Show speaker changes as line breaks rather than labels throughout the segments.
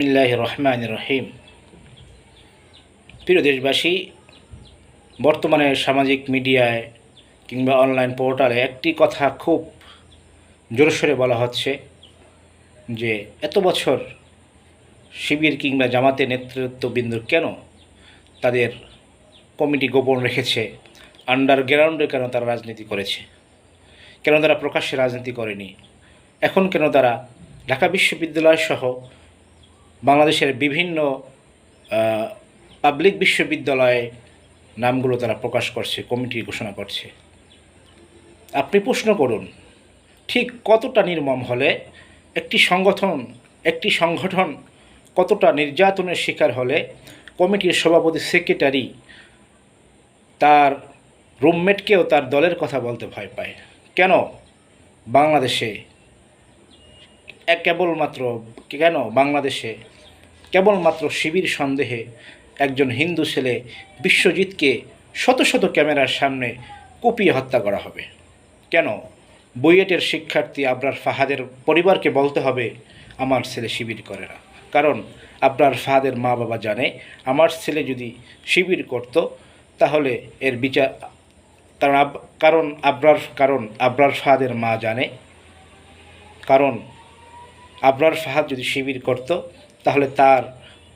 বিল্লাহ রহমান রহিম। প্রিয় দেশবাসী, বর্তমানে সামাজিক মিডিয়ায় কিংবা অনলাইন পোর্টালে একটি কথা খুব জোরসোরে বলা হচ্ছে যে, এত বছর শিবির কিংবা জামাতে নেতৃত্ববৃন্দ কেন তাদের কমিটি গোপন রেখেছে, আন্ডারগ্রাউন্ডে কেন তারা রাজনীতি করেছে, কেন তারা প্রকাশ্যে রাজনীতি করেনি, এখন কেন তারা ঢাকা বিশ্ববিদ্যালয় সহ বাংলাদেশের বিভিন্ন পাবলিক বিশ্ববিদ্যালয়ে নামগুলো তারা প্রকাশ করছে কমিটি ঘোষণা করছে। আপনি প্রশ্ন করুন, ঠিক কতটা নির্মম হলে একটি সংগঠন একটি সংগঠন কতটা নির্যাতনের শিকার হলে কমিটির সভাপতি সেক্রেটারি তার রুমমেটকেও তার দলের কথা বলতে ভয় পায়? কেন? বাংলাদেশে কেবলমাত্র কেন? বাংলাদেশে কেবলমাত্র শিবির সন্দেহে একজন হিন্দু ছেলে বিশ্বজিৎকে শত শত ক্যামেরার সামনে কুপিয়ে হত্যা করা হবে। কেন? বুয়েটের শিক্ষার্থী আবরার ফাহাদের পরিবারকে বলতে হবে, আমার ছেলে শিবির করে না। কারণ আবরার ফাহাদের মা বাবা জানে, আমার ছেলে যদি শিবির করত, তাহলে এর বিচার কারণ আব- কারণ আবরার কারণ আবরার ফাহাদের মা জানে। কারণ আবরার ফাহাদ যদি শিবির করত, তাহলে তার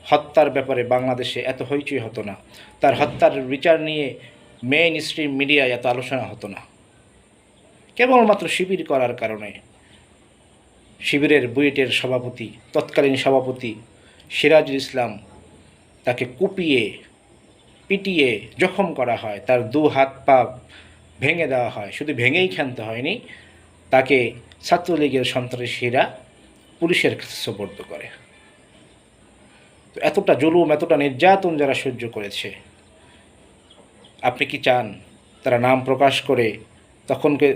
হত্যার ব্যাপারে বাংলাদেশে এত হইচই হতো না। তার হত্যার বিচার নিয়ে মেইন স্ট্রিম মিডিয়ায় এত আলোচনা হতো না। কেবলমাত্র শিবির করার কারণে শিবিরের বুয়েটের সভাপতি, তৎকালীন সভাপতি সিরাজুল ইসলাম তাকে কুপিয়ে, পিটিয়ে জখম করা হয়। তার দু হাত পা ভেঙে দেওয়া হয়। শুধু ভেঙেই ক্ষান্ত হয়নি, তাকে ছাত্রলীগের সন্ত্রাসীরা পুলিশের কাছে সোপর্দ করে। তো এতটা জুলুম, এতটা নির্যাতন যারা সহ্য করেছে, আপনি কি চান তারা নাম প্রকাশ করে তখনকে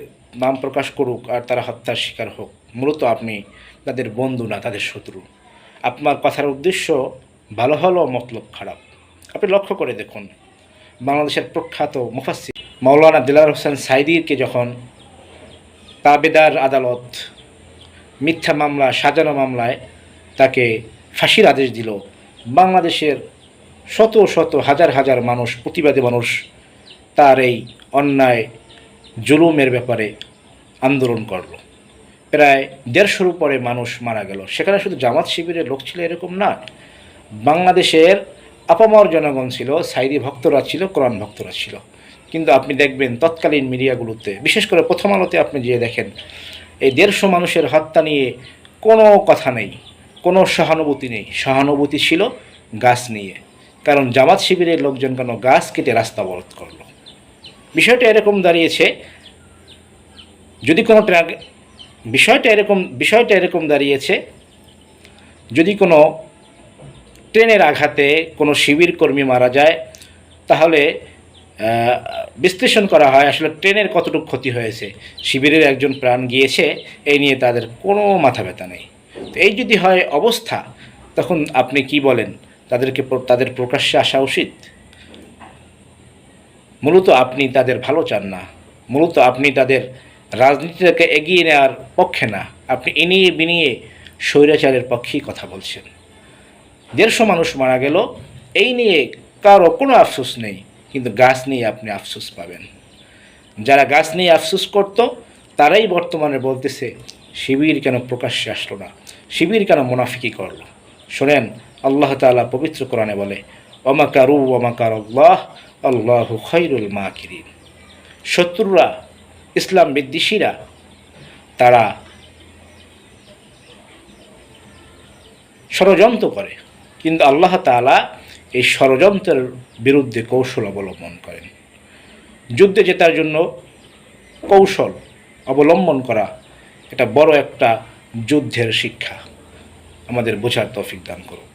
নাম প্রকাশ করুক আর তারা হত্যার শিকার হোক? মূলত আপনি তাদের বন্ধু না, তাদের শত্রু। আপনার কথার উদ্দেশ্য ভালো হলেও মতলব খারাপ। আপনি লক্ষ্য করে দেখুন, বাংলাদেশের প্রখ্যাত মুফাসির মাওলানা দিলার হোসেন সাইদিরকে যখন তাবেদার আদালত মিথ্যা মামলা, সাজানো মামলায় তাকে ফাঁসির আদেশ দিল। বাংলাদেশের শত শত হাজার হাজার মানুষ, প্রতিবাদী মানুষ তার এই অন্যায়, জুলুমের ব্যাপারে আন্দোলন করল। প্রায় দেড়শোর উপরে মানুষ মারা গেল। সেখানে শুধু জামাত শিবিরের লোক ছিল এরকম না। বাংলাদেশের আপামর জনগণ ছিল, সাইদি ভক্তরা ছিল, কোরআন ভক্তরা ছিল। কিন্তু আপনি দেখবেন তৎকালীন মিডিয়াগুলোতে, বিশেষ করে প্রথম আলোতে আপনি যেয়ে দেখেন এই দেড়শো মানুষের হত্যা নিয়ে কোনো কথা নেই, কোনো সহানুভূতি নেই। সহানুভূতি ছিল গাছ নিয়ে। কারণ জামাত শিবিরের লোকজন কেন গাছ কেটে রাস্তা অবরোধ করল? বিষয়টা এরকম দাঁড়িয়েছে, যদি কোনো বিষয়টা এরকম বিষয়টা এরকম দাঁড়িয়েছে, যদি কোনো ট্রেনের আঘাতে কোনো শিবির কর্মী মারা যায়, তাহলে বিশ্লেষণ করা হয় আসলে ট্রেনের কতটুকু ক্ষতি হয়েছে। শিবিরের একজন প্রাণ গিয়েছে, এই নিয়ে তাদের কোনো মাথা ব্যথা নেই। তো এই যদি হয় অবস্থা, তখন আপনি কি বলেন? তাদেরকে তাদের প্রকাশ্যে আসা উচিত? মূলত আপনি তাদের ভালো চান না। মূলত আপনি তাদের রাজনীতিটাকে এগিয়ে নেওয়ার পক্ষে না। আপনি এনিয়ে বিনিয়ে স্বৈরাচারের পক্ষেই কথা বলছেন। দেড়শো মানুষ মারা গেল, এই নিয়ে কারও কোনো আফসোস নেই। কিন্তু গাছ নিয়ে আপনি আফসোস পাবেন। যারা গাছ নিয়ে আফসোস করত, তারাই বর্তমানে বলতেছে, শিবির কেন প্রকাশ্যে আসলো না? শিবির কেন মুনাফিকি করল? শোনেন, আল্লাহ তাআলা পবিত্র কোরআনে বলে অমাকারু অমাকার আল্লাহ আল্লাহ খৈরুল মাকিরিন। শত্রুরা, ইসলাম বিদ্বেষীরা, তারা ষড়যন্ত্র করে। কিন্তু আল্লাহ তাআলা এই ষড়যন্ত্রের বিরুদ্ধে কৌশল অবলম্বন করেন। যুদ্ধে জেতার জন্য কৌশল অবলম্বন করা এটা বড় একটা যুদ্ধের শিক্ষা। আমাদের বোঝার তফিক দান করুন।